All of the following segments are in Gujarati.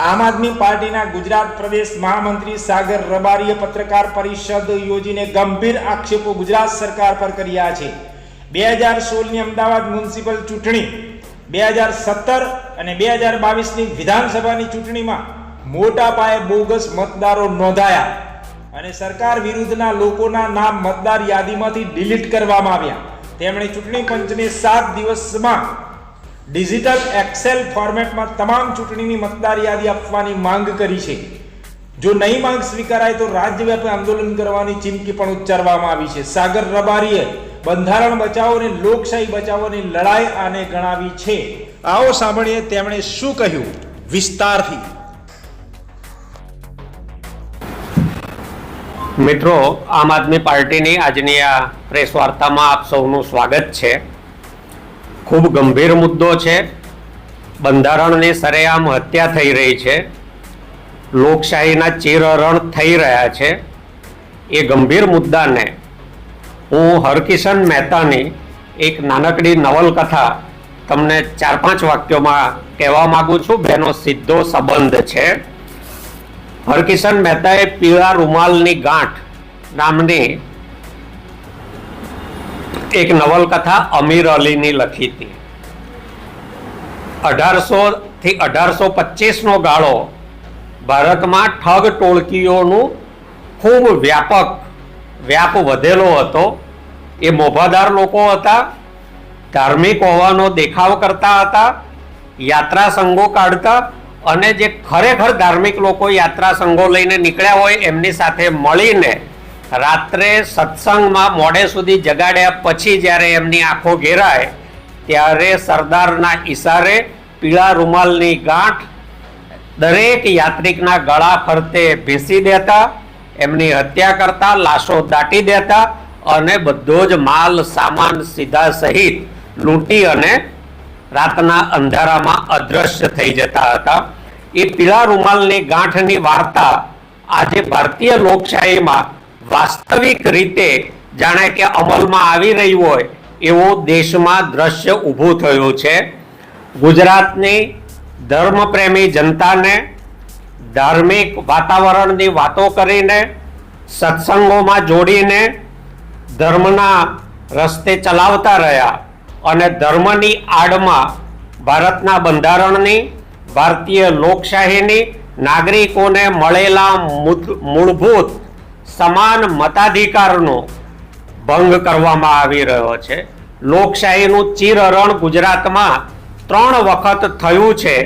આમ આદમી પાર્ટીના ગુજરાત પ્રદેશ મહામંત્રી સાગર રબારીએ પત્રકાર પરિષદ યોજીને ગંભીર આક્ષેપો ગુજરાત સરકાર પર કર્યા છે. બે હજાર સોળની અમદાવાદ મ્યુનિસિપલ ચૂંટણી, બે હજાર સત્તર અને બે હજાર બાવીસની વિધાનસભાની ચૂંટણીમાં મોટા પાયે બોગસ મતદારો નોંધાયા અને સરકાર વિરુદ્ધના લોકોના નામ મતદાર યાદીમાંથી ડિલીટ કરવામાં આવ્યા. તેમણે ચૂંટણી પંચને સાત દિવસમાં ડિજિટલ એક્સેલ ફોર્મેટમાં તમામ ચૂંટણીની મતદાર યાદી આપવાની માંગ કરી છે. જો નહીં માંગ સ્વીકારાય તો રાજ્યવ્યાપી આંદોલન કરવાની ચીમકી પણ ઉચ્ચારવામાં આવી છે. સાગર રબારીએ બંધારણ બચાવો અને લોકશાહી બચાવોની લડાઈ આને ગણાવી છે. આવો સાંભળીએ તેમણે શું કહ્યું. વિસ્તારથી. મિત્રો આમ આદમી પાર્ટીની આજની આ પ્રેસ વાર્તામાં આપ સૌનું સ્વાગત છે. ખૂબ ગંભીર મુદ્દો છે. બંધારણની સરેઆમ હત્યા થઈ રહી છે. લોકશાહીના ચિરહરણ થઈ રહ્યા છે. એ ગંભીર મુદ્દાને હું હરકિશન મહેતાની એક નાનકડી નવલકથા તમને ચાર પાંચ વાક્યોમાં કહેવા માગું છું. બેનો સીધો સંબંધ છે. હરકિશન મહેતાએ પીળા રૂમાલની ગાંઠ નામની એક નવલકથા અમીર અલીની લખી હતી. અઢારસો થી અઢારસો પચીસનો ગાળો ભારતમાં ઠગ ટોળકીઓનું ખૂબ વ્યાપક, વ્યાપ વધેલો હતો. એ મોભાદાર લોકો હતા, ધાર્મિક હોવાનો દેખાવ કરતા હતા, યાત્રા સંઘો કાઢતા અને જે ખરેખર ધાર્મિક લોકો યાત્રા સંઘો લઈને નીકળ્યા હોય એમની સાથે મળીને રાત્રે સત્સંગમાં મોડે સુધી જગાડ્યા પછી જ્યારે એમની આંખો ઘેરાય, ત્યારે સરદારના ઈશારે પીળા રૂમાલની ગાંઠ દરેક યાત્રિકના ગળા ફરતે ભેસી દેતા, એમની હત્યા કરતા, લાશો દાટી દેતા અને બધો જ માલ સામાન સીધા સહિત લૂંટી અને રાતના અંધારામાં અદ્રશ્ય થઈ જતા હતા. એ પીળા રૂમાલની ગાંઠની વાર્તા આજે ભારતીય લોકશાહીમાં વાસ્તવિક રીતે જાણે કે અમલમાં આવી રહ્યું હોય એવો દેશમાં દ્રશ્ય ઊભું થયું છે. ગુજરાતની ધર્મપ્રેમી જનતાને ધાર્મિક વાતાવરણની વાતો કરીને, સત્સંગોમાં જોડીને ધર્મના રસ્તે ચલાવતા રહ્યા અને ધર્મની આડમાં ભારતના બંધારણની, ભારતીય લોકશાહીની નાગરિકોને મળેલા મૂળ- મૂળભૂત સમાન મતાધિકારનો ભંગ કરવામાં આવી રહ્યો છે. લોકશાહીનું ચિરહરણ ગુજરાતમાં ત્રણ વખત થયું છે.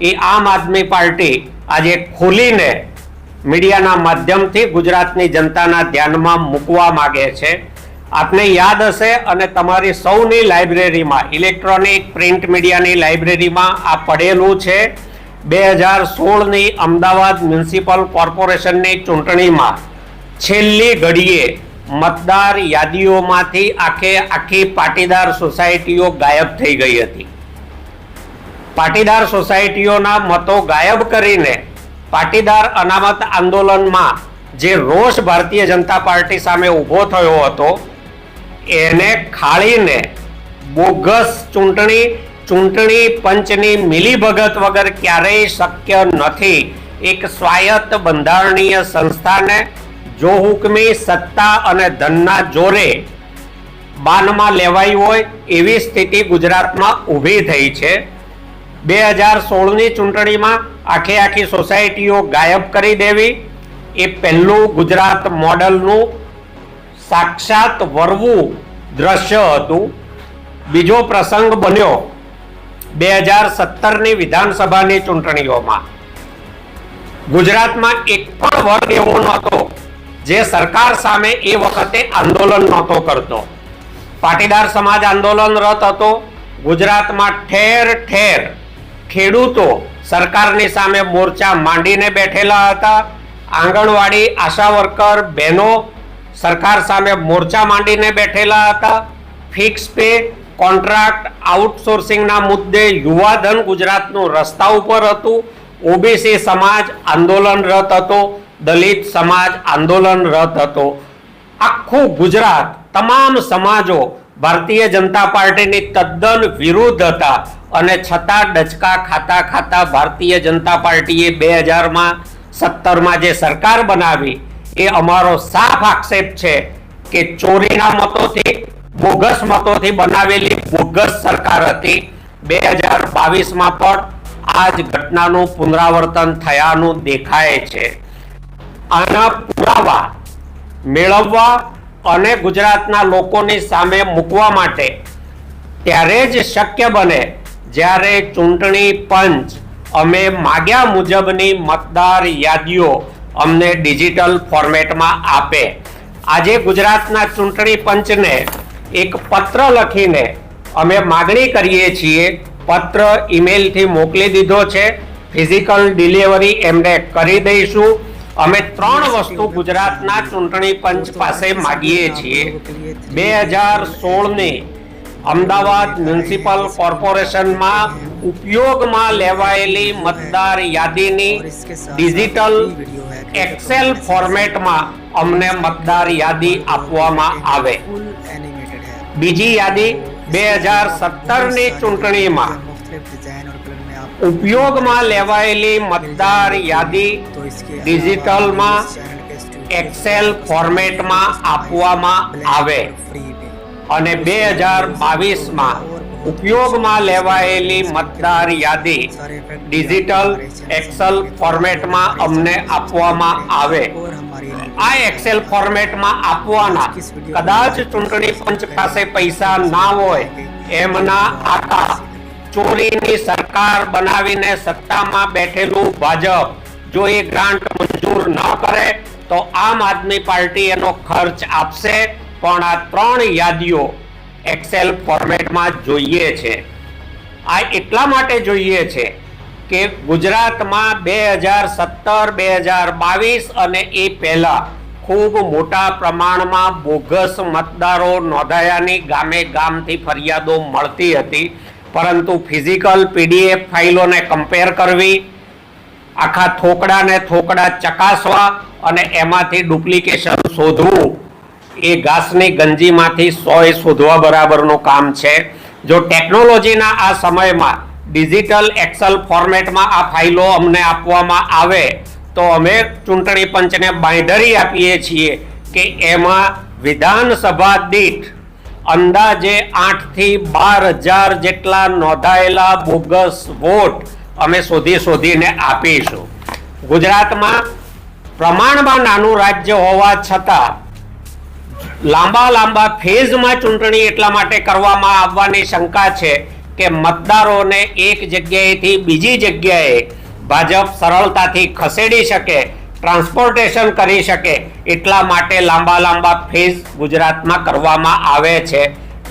એ આમ આદમી પાર્ટી આજે ખોલીને મીડિયાના માધ્યમથી ગુજરાતની જનતાના ધ્યાનમાં મૂકવા માગે છે. આપને યાદ હશે અને તમારી સૌની લાઇબ્રેરીમાં, ઇલેક્ટ્રોનિક પ્રિન્ટ મીડિયાની લાઇબ્રેરીમાં આ પડેલું છે. બે હજાર સોળની અમદાવાદ મ્યુનિસિપલ કોર્પોરેશનની ચૂંટણીમાં છેલ્લી ઘડીએ મતદાર યાદીઓમાંથી આખે આખી પાટીદાર સોસાયટીઓ ગાયબ થઈ ગઈ હતી. પાટીદાર સોસાયટીઓના મતો ગાયબ કરીને પાટીદાર અનામત આંદોલનમાં જે રોષ ભારતીય જનતા પાર્ટી સામે ઊભો થયો હતો, એને ખાળીને બોગસ ચૂંટણી ચૂંટણી પંચની મિલીભગત વગર ક્યારેય શક્ય નથી. એક સ્વાયત્ત બંધારણીય સંસ્થાને જો હુકમી સત્તા અને ધનના જોરે બાનમાં લેવાઈ હોય એવી સ્થિતિ ગુજરાતમાં ઊભી થઈ છે. બે હજાર સોળની ચૂંટણીમાં આખે આખી સોસાયટીઓ ગાયબ કરી દેવી એ પહેલું ગુજરાત મોડલનું સાક્ષાત વરવું દ્રશ્ય હતું. બીજો પ્રસંગ બન્યો બે હજાર સત્તરની વિધાનસભાની ચૂંટણીઓમાં. ગુજરાતમાં એક પણ વર્ગ એવો નહોતો જે સરકાર સામે એ વખતે આંદોલન નહોતો કરતો. પાટીદાર સમાજ આંદોલનરત હતો. ગુજરાતમાં ઠેર ઠેર ખેડૂતો સરકારની સામે મોરચા માંડીને બેઠેલા હતા. આંગણવાડી આશા વર્કર બહેનો સરકાર સામે મોરચા માંડીને બેઠેલા હતા. ફિક્સ પે, કોન્ટ્રાક્ટ, આઉટસોર્સિંગના મુદ્દે યુવાધન ગુજરાતનું રસ્તા ઉપર હતું. ઓબીસી સમાજ આંદોલનરત હતો. દલિત સમાજ આંદોલનરત હતો. આખું ગુજરાત, તમામ સમાજો ભારતીય જનતા પાર્ટીની તદ્દન વિરુદ્ધ હતા અને છતાં ડચકા ખાતા ખાતા ભારતીય જનતા પાર્ટીએ બે હજારમાં સત્તરમાં જે સરકાર બનાવી, એ અમારો સાફ આક્ષેપ છે કે ચોરીના મતોથી, બોગસ મતોથી બનાવેલી બોગસ સરકાર હતી. બે હજાર બાવીસમાં પણ આ જ ઘટનાનું પુનરાવર્તન થયાનું દેખાય છે. આના પુરાવા મેળવવા અને ગુજરાતના લોકોની સામે મૂકવા માટે ત્યારે જ શક્ય બને જ્યારે ચૂંટણી પંચ અમે માગ્યા મુજબની મતદાર યાદીઓ અમને ડિજિટલ ફોર્મેટમાં આપે. આજે ગુજરાતના ચૂંટણી પંચને એક પત્ર લખીને અમે માગણી કરીએ છીએ, પત્ર ઈમેલથી મોકલી દીધો છે, ફિઝિકલ ડિલિવરી એમને કરી દઈશું. અમે ત્રણ વસ્તુ ગુજરાતના ચૂંટણી પંચ પાસે માગીએ છીએ. બે હજાર સોળની અમદાવાદ મ્યુનિસિપલ કોર્પોરેશનમાં ઉપયોગમાં લેવાયેલી મતદાર યાદીની ડિજિટલ એક્સેલ ફોર્મેટમાં અમને મતદાર યાદી આપવામાં આવે. બીજી યાદી બે હજાર સત્તરની ચૂંટણીમાં ઉપયોગમાં લેવાયેલી મતદાર યાદી ડિજિટલમાં એક્સેલ ફોર્મેટમાં આપવામાં આવે. અને બે હજાર બાવીસમાં ઉપયોગમાં લેવાયેલી મતદાર યાદી ડિજિટલ એક્સેલ ફોર્મેટમાં અમને આપવામાં આવે. આ એક્સેલ ફોર્મેટમાં આપવાના કદાચ ચૂંટણી પંચ પાસે પૈસા ના હોય, એમના આકા ચોરીની સરકાર બનાવીને સત્તામાં બેઠેલું ભાજપ. જો એ ગ્રાન્ટ મંજૂર ન કરે, તો આમ આદમી પાર્ટી એનો ખર્ચ આપશે. પણ આ ત્રણ યાદીઓ એક્સેલ ફોર્મેટમાં જોઈએ છે. આ એટલા માટે જોઈએ છે કે ગુજરાતમાં બે હજાર સત્તર, બે હજાર બાવીસ અને એ પહેલા ખૂબ મોટા પ્રમાણમાં બોગસ મતદારો નોંધાયાની ગામે ગામથી ફરિયાદો મળતી હતી. પરંતુ ફિઝિકલ પીડીએફ ફાઇલોને કમ્પેર કરવી, આખા થોકડાને થોકડા ચકાસવા અને એમાંથી ડુપ્લિકેશન શોધવું, એ ઘાસની ગંજીમાંથી સોય શોધવા બરાબરનું કામ છે. જો ટેકનોલોજીના આ સમયમાં ડિજિટલ એક્સલ ફોર્મેટમાં આ ફાઇલો અમને આપવામાં આવે, તો અમે ચૂંટણી પંચને બાંયધરી આપીએ છીએ કે એમાં વિધાનસભા દીઠ અંદાજે આઠથી બાર હજાર જેટલા નોંધાયેલા બોગસ વોટ અમે શોધી શોધીને આપીશું. ગુજરાતમાં પ્રમાણમાં નાનું રાજ્ય હોવા છતાં લાંબા લાંબા ફેઝમાં ચૂંટણી એટલા માટે કરવામાં આવવાની શંકા છે કે મતદારોને એક જગ્યાએથી બીજી જગ્યાએ ભાજપ સરળતાથી ખસેડી શકે ટ્રાન્સપોર્ટેશન કરી શકે એટલા માટે લાંબા લાંબા ફેઝ ગુજરાતમાં કરવામાં આવે છે.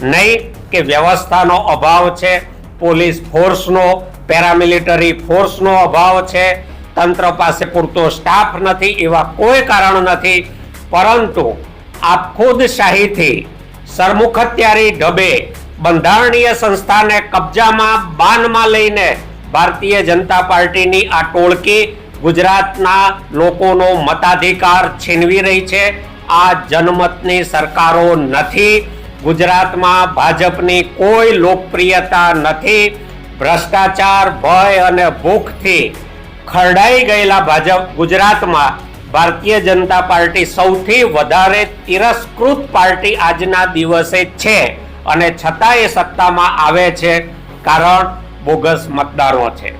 નહીં કે વ્યવસ્થાનો અભાવ છે, પોલીસ ફોર્સનો, પેરામિલિટરી ફોર્સનો અભાવ છે, તંત્ર પાસે પૂરતો સ્ટાફ નથી એવા કોઈ કારણ નથી. પરંતુ આ ખુદશાહીથી સરમુખત્યારી ઢબે બંધારણીય સંસ્થાને કબજામાં બાનમાં લઈને ભારતીય જનતા પાર્ટીની આ ટોળકી ગુજરાતના લોકોનો મતાધિકાર છીનવી રહી છે. આ જનમતની સરકારો નથી. ગુજરાતમાં ભાજપની કોઈ લોકપ્રિયતા નથી. ભ્રષ્ટાચાર, ભય અને ભૂખથી ખરડાઈ ગયેલા ભાજપ ગુજરાતમાં ભારતીય જનતા પાર્ટી સૌથી વધારે તિરસ્કૃત પાર્ટી આજના દિવસે છે અને છતાં એ સત્તામાં આવે છે કારણ બોગસ મતદારો છે.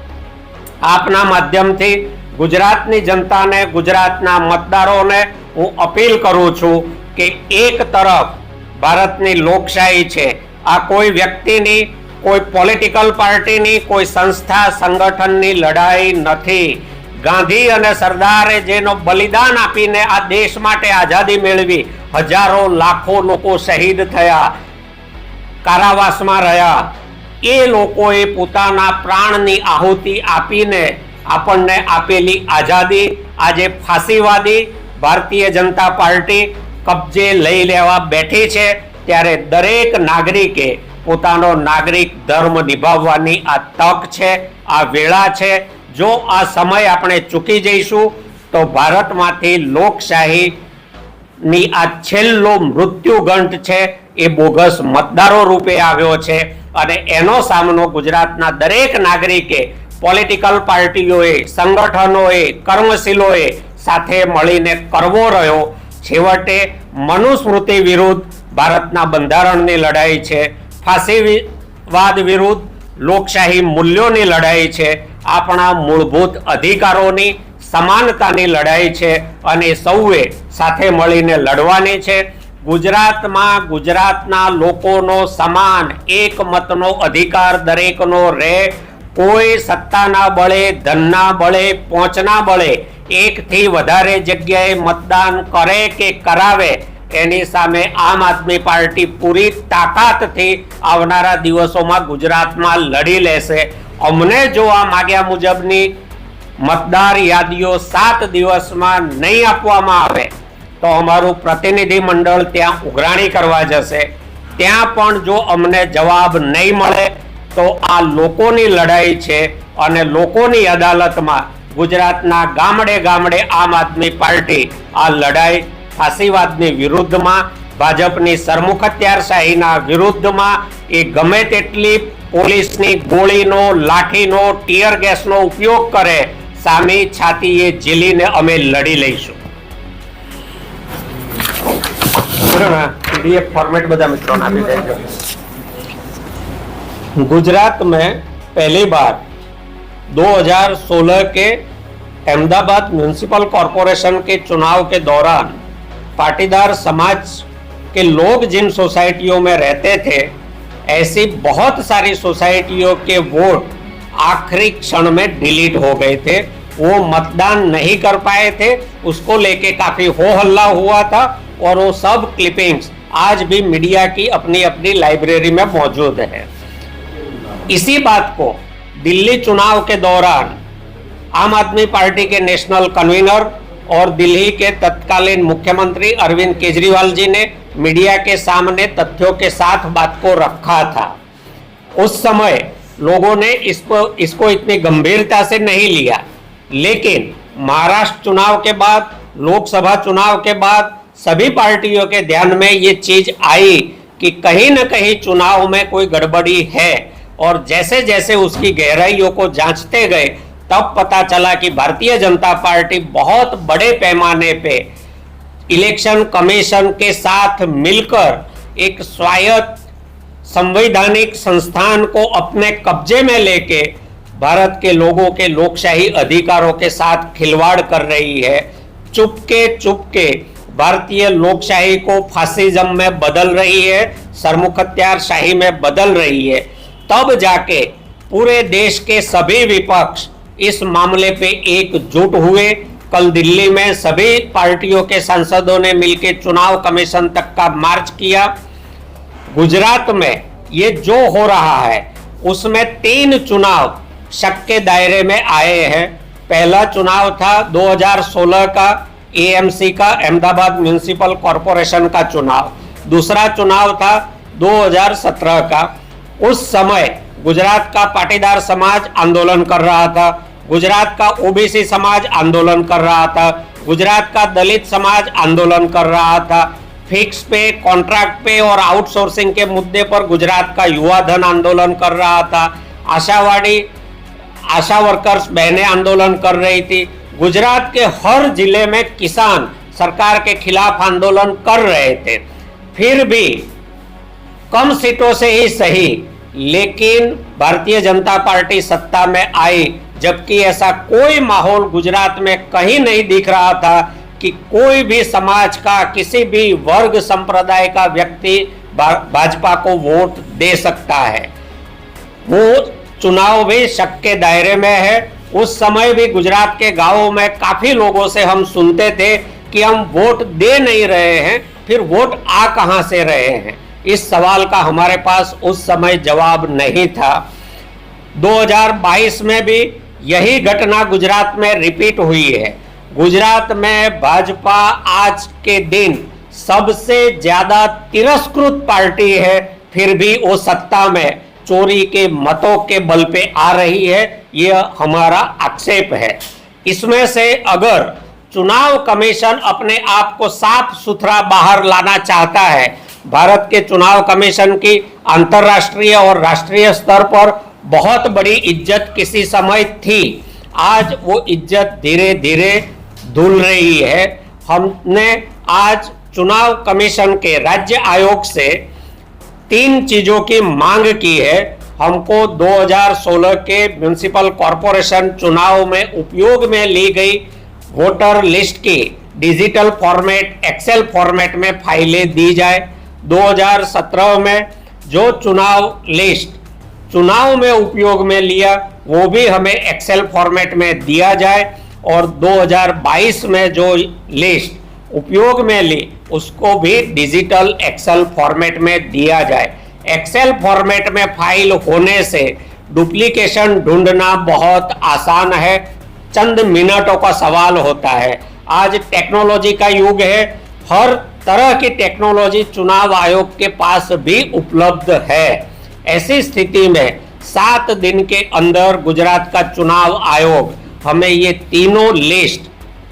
આપના માધ્યમથી ગુજરાતની જનતાને, ગુજરાતના મતદારોને હું અપીલ કરું છું કે એક તરફ ભારતની લોકશાહી છે. આ કોઈ વ્યક્તિની, કોઈ પોલિટિકલ પાર્ટીની, કોઈ સંસ્થા સંગઠનની લડાઈ નથી. ગાંધી અને સરદારે જેનો બલિદાન આપીને આ દેશ માટે આઝાદી મેળવી, હજારો લાખો લોકો શહીદ થયા, કારાવાસમાં રહ્યા. એ લોકોએ પોતાના પ્રાણની આહુતિ આપીને આપણને આપેલી આઝાદી, આજે ફાંસીવાદી ભારતીય જનતા પાર્ટી કબજે લઈ લેવા બેઠી છે, ત્યારે દરેક નાગરિકે પોતાનો નાગરિક ધર્મ નિભાવવાની આ તક છે, આ વેળા છે. જો આ સમય આપણે ચૂકી જઈશું, તો ભારતમાંથી લોકશાહી ની આ છેલ્લો મૃત્યુગંઠ છે, એ બોગસ મતદારો રૂપે આવ્યો છે. અને એનો સામનો ગુજરાતના દરેક નાગરિકે પોલિટિકલ પાર્ટીઓએ, સંગઠનોએ, કર્મશીલોએ સાથે મળીને કરવો રહ્યો. છેવટે મનુસ્મૃતિ વિરુદ્ધ ભારતના બંધારણની લડાઈ છે. ફાંસીવાદ વિરુદ્ધ લોકશાહી મૂલ્યોની લડાઈ છે. આપણા મૂળભૂત અધિકારોની સમાનતાની લડાઈ છે અને સૌએ સાથે મળીને લડવાની છે. ગુજરાતમાં ગુજરાતના લોકોનો સમાન એક મતનો અધિકાર દરેકનો રહે. કોઈ સત્તાના બળે ધનના બળે પહોંચના બળે, એકથી વધારે જગ્યાએ મતદાન કરે કે કરાવે, એની સામે આમ આદમી પાર્ટી પૂરી તાકાતથી આવનારા દિવસોમાં ગુજરાતમાં લડી લેશે. અમને જો આ માગ્યા મુજબની મતદાર યાદીઓ સાત દિવસમાં નહીં આપવામાં આવે. તો અમારું પ્રતિનિધિ મંડળ ત્યાં ઉઘરાણી કરવા જશે. ત્યાં પણ જો અમને જવાબ નહીં મળે તો આ લોકોની લડાઈ છે અને લોકોની અદાલતમાં ગુજરાતના ગામડે ગામડે આમ આદમી પાર્ટી આ લડાઈ ફાંસીવાદની વિરુદ્ધમાં, ભાજપની સરમુખત્યારશાહીના વિરુદ્ધમાં, એ ગમે તેટલી પોલીસની ગોળીનો, લાઠીનો, ટીયર ગેસનો ઉપયોગ કરે, સામે છાતીએ ઝીલીને અમે લડી લઈશું. ફોર્મેટ બધા મિત્રો આપી દેજો. गुजरात में पहली बार 2016 के अहमदाबाद म्यूनिसिपल कॉरपोरेशन के चुनाव के दौरान पाटीदार समाज के लोग जिन सोसाइटियों में रहते थे, ऐसी बहुत सारी सोसाइटियों के वोट आखिरी क्षण में डिलीट हो गए थे। वो मतदान नहीं कर पाए थे। उसको लेके काफ़ी हो हल्ला हुआ था और वो सब क्लिपिंग्स आज भी मीडिया की अपनी अपनी लाइब्रेरी में मौजूद है। इसी बात को दिल्ली चुनाव के दौरान आम आदमी पार्टी के नेशनल कन्वीनर और दिल्ली के तत्कालीन मुख्यमंत्री अरविंद केजरीवाल जी ने मीडिया के सामने तथ्यों के साथ बात को रखा था। उस समय लोगों ने इसको इसको इतनी गंभीरता से नहीं लिया। लेकिन महाराष्ट्र चुनाव के बाद, लोकसभा चुनाव के बाद सभी पार्टियों के ध्यान में ये चीज़ आई कि कहीं न कहीं चुनाव में कोई गड़बड़ी है। और जैसे जैसे उसकी गहराइयों को जांचते गए, तब पता चला कि भारतीय जनता पार्टी बहुत बड़े पैमाने पे इलेक्शन कमीशन के साथ मिलकर एक स्वायत्त संवैधानिक संस्थान को अपने कब्जे में लेके भारत के लोगों के लोकशाही अधिकारों के साथ खिलवाड़ कर रही है। चुपके चुपके भारतीय लोकशाही को फासिज्म में बदल रही है सरमुखत्यार शाही में बदल रही है। तब जाके पूरे देश के सभी विपक्ष इस मामले पे एकजुट हुए। कल दिल्ली में सभी पार्टियों के सांसदों ने मिलकर चुनाव कमीशन तक का मार्च किया। गुजरात में ये जो हो रहा है, उसमें तीन चुनाव शक के दायरे में आए हैं। पहला चुनाव था 2016 का एएमसी का, अहमदाबाद म्यूनिसिपल कॉरपोरेशन का चुनाव। दूसरा चुनाव था 2017 का। उस समय गुजरात का पाटीदार समाज आंदोलन कर रहा था, गुजरात का ओबीसी समाज आंदोलन कर रहा था, गुजरात का दलित समाज आंदोलन कर रहा था। फिक्स पे, कॉन्ट्रैक्ट पे और आउटसोर्सिंग के मुद्दे पर गुजरात का युवा धन आंदोलन कर रहा था। आशावाड़ी आशा वर्कर्स बहनें आंदोलन कर रही थी। गुजरात के हर ज़िले में किसान सरकार के खिलाफ आंदोलन कर रहे थे। फिर भी कम सीटों से ही सही। लेकिन भारतीय जनता पार्टी सत्ता में आई, जबकि ऐसा कोई माहौल गुजरात में कहीं नहीं दिख रहा था कि कोई भी समाज का, किसी भी वर्ग संप्रदाय का व्यक्ति भाजपा को वोट दे सकता है। वो चुनाव भी शक के दायरे में है। उस समय भी गुजरात के गाँवों में काफ़ी लोगों से हम सुनते थे कि हम वोट दे नहीं रहे हैं, फिर वोट आ कहाँ से रहे हैं? इस सवाल का हमारे पास उस समय जवाब नहीं था। 2022 में भी यही घटना गुजरात में रिपीट हुई है। गुजरात में भाजपा आज के दिन सबसे ज़्यादा तिरस्कृत पार्टी है, फिर भी वो सत्ता में चोरी के मतों के बल पे आ रही है यह हमारा आक्षेप है। इसमें से अगर चुनाव कमीशन अपने आप को साफ़ सुथरा बाहर लाना चाहता है भारत के चुनाव कमीशन की अंतर्राष्ट्रीय और राष्ट्रीय स्तर पर बहुत बड़ी इज़्ज़त किसी समय थी। आज वो इज़्ज़त धीरे धीरे धुल रही है। हमने आज चुनाव कमीशन के राज्य आयोग से तीन चीज़ों की मांग की है। हमको 2016 के म्यूनिसिपल कॉरपोरेशन चुनाव में उपयोग में ली गई वोटर लिस्ट की डिजिटल फॉर्मेट, एक्सेल फॉर्मेट में फाइलें दी जाए। 2017 में जो चुनाव लिस्ट, चुनाव में उपयोग में लिया, वो भी हमें एक्सेल फॉर्मेट में दिया जाए और 2022 में जो लिस्ट उपयोग में ली, उसको भी डिजिटल एक्सेल फॉर्मेट में दिया जाए। एक्सेल फॉर्मेट में फ़ाइल होने से डुप्लीकेशन ढूंढना बहुत आसान है। चंद मिनटों का सवाल होता है। आज टेक्नोलॉजी का युग है। हर तरह की टेक्नोलॉजी चुनाव आयोग के पास भी उपलब्ध है। ऐसी स्थिति में सात दिन के अंदर गुजरात का चुनाव आयोग हमें ये तीनों लिस्ट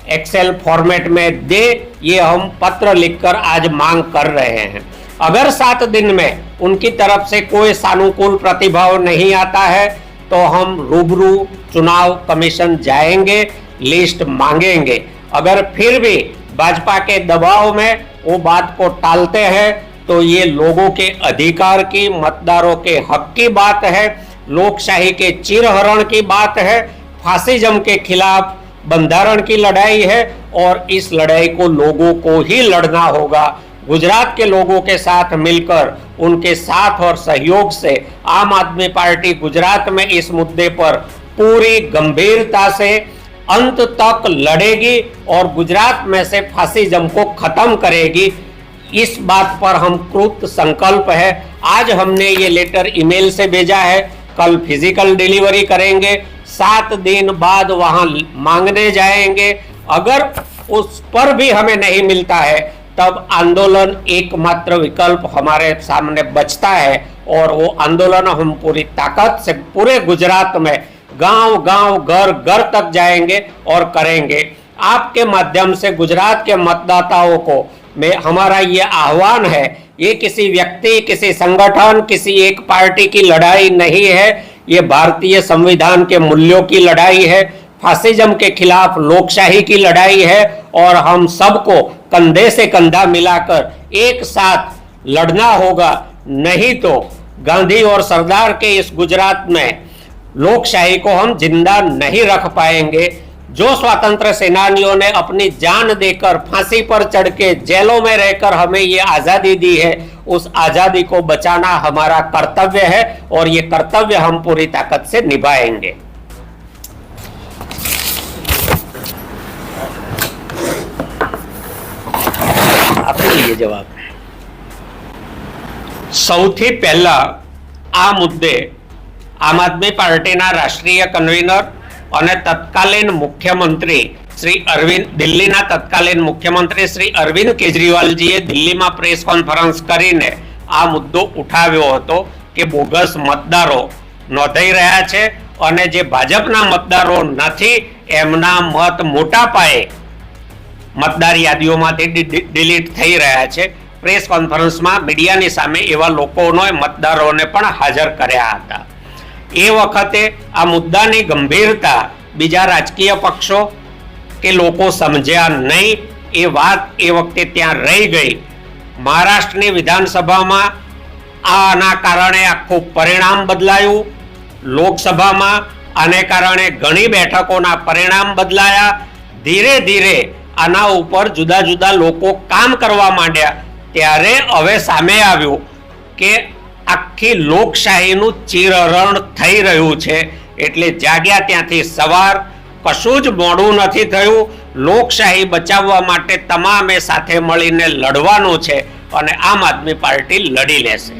एक्सेल फॉर्मेट में दे, ये हम पत्र लिखकर आज मांग कर रहे हैं। अगर सात दिन में उनकी तरफ़ से कोई सानुकूल प्रतिभाव नहीं आता है तो हम रूबरू चुनाव कमीशन जाएँगे लिस्ट मांगेंगे। अगर फिर भी भाजपा के दबाव में वो बात को टालते हैं तो ये लोगों के अधिकार की, मतदारों के हक की बात है, लोकशाही के चिरहरण की बात है, फासिज्म के खिलाफ बंधारण की लड़ाई है, और इस लड़ाई को लोगों को ही लड़ना होगा। गुजरात के लोगों के साथ मिलकर, उनके साथ और सहयोग से आम आदमी पार्टी गुजरात में इस मुद्दे पर पूरी गंभीरता से अंत तक लड़ेगी और गुजरात में से फासिज्म को खत्म करेगी। इस बात पर हम कृत संकल्प है। आज हमने ये लेटर ईमेल से भेजा है। कल फ़िज़िकल डिलीवरी करेंगे। सात दिन बाद वहाँ मांगने जाएँगे। अगर उस पर भी हमें नहीं मिलता है, तब आंदोलन एकमात्र विकल्प हमारे सामने बचता है और वो आंदोलन हम पूरी ताकत से पूरे गुजरात में गाँव गाँव, घर घर तक जाएँगे और करेंगे। आपके माध्यम से, गुजरात के मतदाताओं को मैं, हमारा ये आह्वान है, ये किसी व्यक्ति, किसी संगठन, किसी एक पार्टी की लड़ाई नहीं है। ये भारतीय संविधान के मूल्यों की लड़ाई है, फासिज्म के खिलाफ लोकशाही की लड़ाई है और हम सबको कंधे से कंधा मिलाकर एक साथ लड़ना होगा। नहीं तो गांधी और सरदार के इस गुजरात में लोकशाही को हम जिंदा नहीं रख पाएंगे जो स्वतंत्र सेनानियों ने अपनी जान देकर फांसी पर चढ़ के जेलों में रहकर हमें ये आजादी दी है उस आजादी को बचाना हमारा कर्तव्य है और ये कर्तव्य हम पूरी ताकत से निभाएंगे આપી લઈએ જવાબ સૌથી પહેલા આ મુદ્દે આમ આદમી પાર્ટીના રાષ્ટ્રીય કન્વીનર અને તત્કાલીન મુખ્યમંત્રી શ્રી અરવિંદ, દિલ્હીના તત્કાલીન મુખ્યમંત્રી શ્રી અરવિંદ કેજરીવાલજીએ દિલ્હીમાં પ્રેસ કોન્ફરન્સ કરીને આ મુદ્દો ઉઠાવ્યો હતો કે બોગસ મતદારો નોંધાઈ રહ્યા છે અને જે ભાજપના મતદારો નથી, એમના મત મોટા પાયે મતદાર યાદીઓમાંથી ડિલીટ થઈ રહ્યા છે. પ્રેસ કોન્ફરન્સમાં મીડિયાની સામે એવા લોકોનો મતદારોને પણ હાજર કર્યા હતા. એ વખતે આ મુદ્દાની ગંભીરતા બીજા રાજકીય પક્ષો કે લોકો સમજ્યા નહીં, એ વાત એ વખતે ત્યાં રહી ગઈ. મહારાષ્ટ્રની વિધાનસભામાં આના કારણે આખું પરિણામ બદલાયું. લોકસભામાં આને કારણે ઘણી બેઠકોના પરિણામ બદલાયા. ધીરે ધીરે આના ઉપર જુદા જુદા લોકો કામ કરવા માંડ્યા. ત્યારે હવે સામે આવ્યું કે આખી લોકશાહીનું ચિરહરણ થઈ રહ્યું છે. એટલે જાગ્યા ત્યાંથી સવાર, કશું જ મોડું નથી થયું. લોકશાહી બચાવવા માટે તમામે સાથે મળીને લડવાનું છે અને આમ આદમી પાર્ટી લડી લેશે.